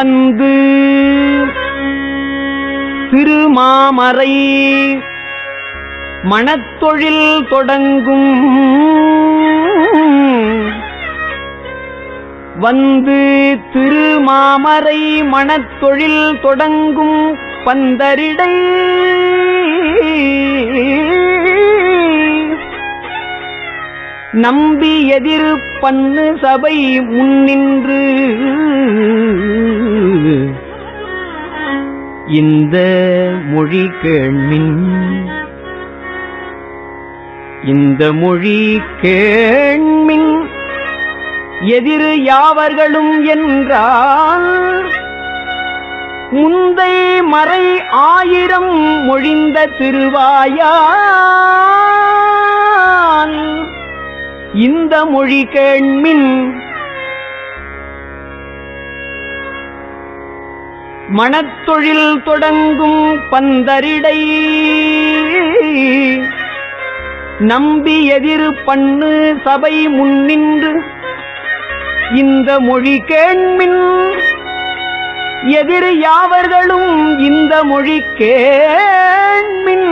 வந்து திருமாமறை மணத்தொழில் தொடங்கும். வந்து திருமாமரை மணத்தொழில் தொடங்கும் பந்தரிடை. நம்பி எதிர் பன்னு சபை முன்னின்று. இந்த மொழி கேள்மின் இந்த மொழி கேள்மின் எதிரு யாவர்களும் என்றால் முந்தை மறை ஆயிரம் மொழிந்த திருவாயான். இந்த மொழி கேள்மின் மணத்தொழில் தொடங்கும் பந்தரிடை. நம்பி எதிர் பண்ணு சபை முன்னின்று. இந்த மொழி கேண்மின் எதிர் யாவர்களும் இந்த மொழி கேண்மின்.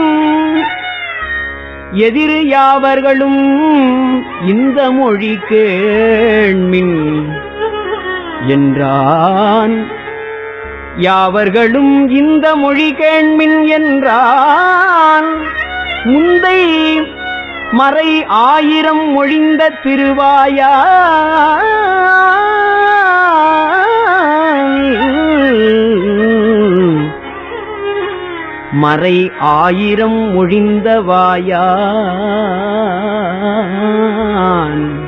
எதிர் யாவர்களும் இந்த மொழி கேண்மின். என்றான் யாவர்களும் இந்த மொழி கேண்மின் என்றான். முந்தை மறை ஆயிரம் மொழிந்த திருவாயா மறை ஆயிரம் மொழிந்த வாயான்